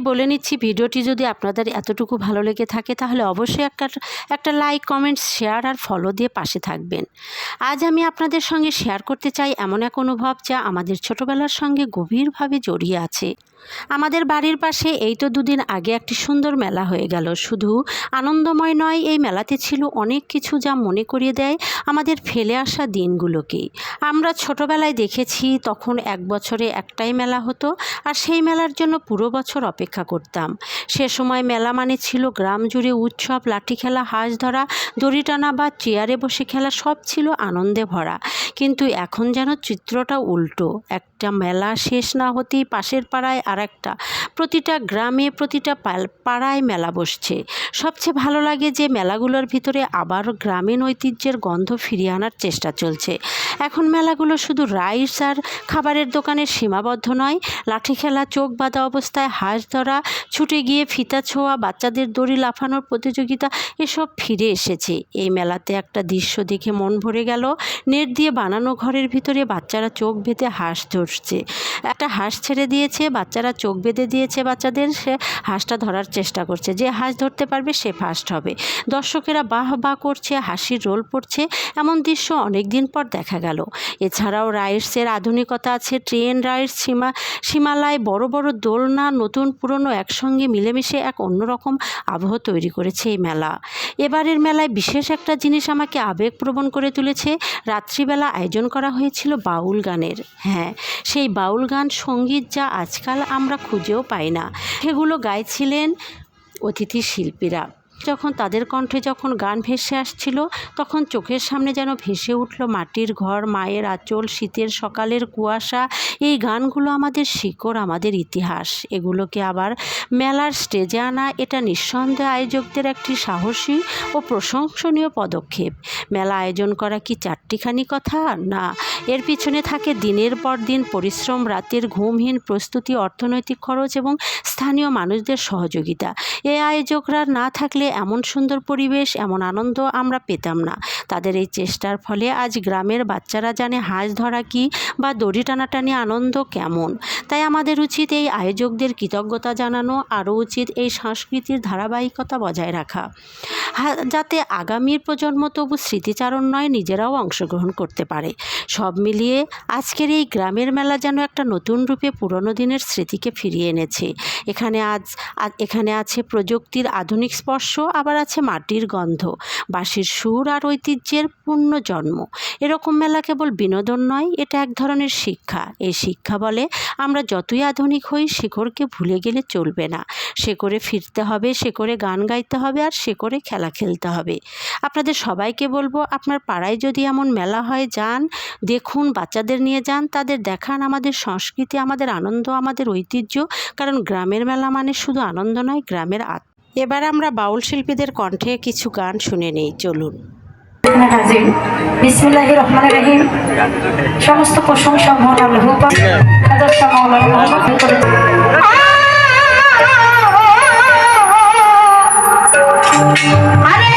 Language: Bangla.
আগেই বলে নিচ্ছি, ভিডিওটি যদি আপনাদের এতটুকু ভালো লেগে থাকে তাহলে অবশ্যই একটা একটা লাইক কমেন্ট শেয়ার আর ফলো দিয়ে পাশে থাকবেন। আজ আমি আপনাদের সঙ্গে শেয়ার করতে চাই এমন এক অনুভব যা আমাদের ছোটোবেলার সঙ্গে গভীরভাবে জড়িয়ে আছে। আমাদের বাড়ির পাশে এই তো দুদিন আগে একটি সুন্দর মেলা হয়ে গেল। শুধু আনন্দময় নয়, এই মেলাতে ছিল অনেক কিছু যা মনে করিয়ে দেয় আমাদের ফেলে আসা দিনগুলোকেই আমরা ছোটবেলায় দেখেছি তখন এক বছরে একটাই মেলা হতো আর সেই মেলার জন্য পুরো বছর অপেক্ষা করতাম। সে সময় মেলা মানে ছিল গ্রাম জুড়ে উৎসব, লাঠি খেলা, হাঁস ধরা, দড়ি টানা বা চেয়ারে বসে খেলা সব ছিল আনন্দে ভরা। কিন্তু এখন যেন চিত্রটা উল্টো। একটা মেলা শেষ না হতেই পাশের পাড়ায় আর একটা প্রতিটা গ্রামে প্রতিটা পাড়ায় মেলা বসছে। সবচেয়ে ভালো লাগে যে মেলাগুলোর ভিতরে আবার গ্রামীণ ঐতিহ্যের গন্ধ ফিরিয়ে আনার চেষ্টা চলছে। এখন মেলাগুলো শুধু রাইস আর খাবারের দোকানে সীমাবদ্ধ নয়। লাঠি খেলা, চোখ বাঁধা অবস্থায় হাঁস ধরা, ছুটে গিয়ে ফিতা ছোঁয়া, বাচ্চাদের দড়ি লাফানোর প্রতিযোগিতা, এসব ফিরে এসেছে। এই মেলাতে একটা দৃশ্য দেখে মন ভরে গেল। নেট দিয়ে ঘরের ভিতরে বাচ্চারা চোখ বেঁধে হাঁস ধরছে। একটা হাঁস ছেড়ে দিয়েছে, বাচ্চারা চোখ বেঁধে দিয়েছে বাচ্চাদের, সে হাঁসটা ধরার চেষ্টা করছে। যে হাঁস ধরতে পারবে, সে ফার্স্ট হবে। দর্শকেরা বাহ বাহ করছে, হাসির রোল পড়ছে, এমন দৃশ্য অনেক দিন পর দেখা গেল। এছাড়াও রাইডসের আধুনিকতা আছে, ট্রেন, রাইডস, সীমা, সীমালায় বড় বড় দোলনা, নতুন পুরনো একসঙ্গে মিলেমিশে এক অন্যরকম আবহ তৈরি করেছে এই মেলা। এবারের মেলায় বিশেষ একটা জিনিস আমাকে আবেগপ্রবণ করে তুলেছে, রাত্রিবেলা আয়োজন করা হয়েছিল বাউল গানের। হ্যাঁ সেই বাউল গান, সংগীত যা আজকাল আমরা খুঁজেও পাই না। সেগুলো গাইছিলেন অতিথি শিল্পীরা। যখন তাদের কণ্ঠে যখন গান ভেসে আসছিল, তখন চোখের সামনে যেন ভেসে উঠল মাটির ঘর, মায়ের আঁচল, শীতের সকালের কুয়াশা। এই গানগুলো আমাদের শিকড়, আমাদের ইতিহাস। এগুলোকে আবার মেলার স্টেজে আনা, এটা নিঃসন্দেহে আয়োজকদের একটি সাহসী ও প্রশংসনীয় পদক্ষেপ। মেলা আয়োজন করা কি চারটিখানি কথা? না, এর পিছনে থাকে দিনের পর দিন পরিশ্রম, রাতের ঘুমহীন প্রস্তুতি, অর্থনৈতিক খরচ এবং স্থানীয় মানুষদের সহযোগিতা। এই আয়োজকরা না থাকলে এমন সুন্দর পরিবেশ এমন আনন্দ আমরা পেতাম না। তাদের এই চেষ্টার ফলে আজ গ্রামের বাচ্চারা জানে হাঁস ধরা কি বা দড়ি টানাটানি আনন্দ কেমন। তাই আমাদের উচিত এই আয়োজকদের কৃতজ্ঞতা জানানো, আরও উচিত এই সংস্কৃতির ধারাবাহিকতা বজায় রাখা। যাতে আগামীর প্রজন্ম তবু স্মৃতিচারণ নয়, নিজেরাও অংশগ্রহণ করতে পারে। সব মিলিয়ে আজকের এই গ্রামের মেলা যেন একটা নতুন রূপে পুরনো দিনের স্মৃতিকে ফিরিয়ে এনেছে। এখানে আজ এখানে আছে প্রযুক্তির আধুনিক স্পর্শ, আবার আছে মাটির গন্ধ। বাঁশির সুর আর ঐতিহ্যের পূর্ণ জন্ম এরকম মেলা কেবল বিনোদন নয়, এটা এক ধরনের শিক্ষা। এই শিক্ষা বলে, আমরা যতই আধুনিক হই শিকড়কে ভুলে গেলে চলবে না। করে ফিরতে হবে করে গান গাইতে হবে, আর করে খেলা খেলতে হবে। আপনাদের সবাইকে বলব, আপনার পাড়ায় যদি এমন মেলা হয়, যান, দেখুন, বাচ্চাদের নিয়ে যান, তাদের দেখান আমাদের সংস্কৃতি, আমাদের আনন্দ, আমাদের ঐতিহ্য। কারণ গ্রামের মেলা মানে শুধু আনন্দ নয়, গ্রামের এবার আমরা বাউল শিল্পীদের কণ্ঠে কিছু গান শুনে নেই, চলুন। হাজির বিসমিল্লাহির রহমানির রহিম। সমস্ত প্রশংসা মহান আল্লাহ হাজার মাওলানা আরে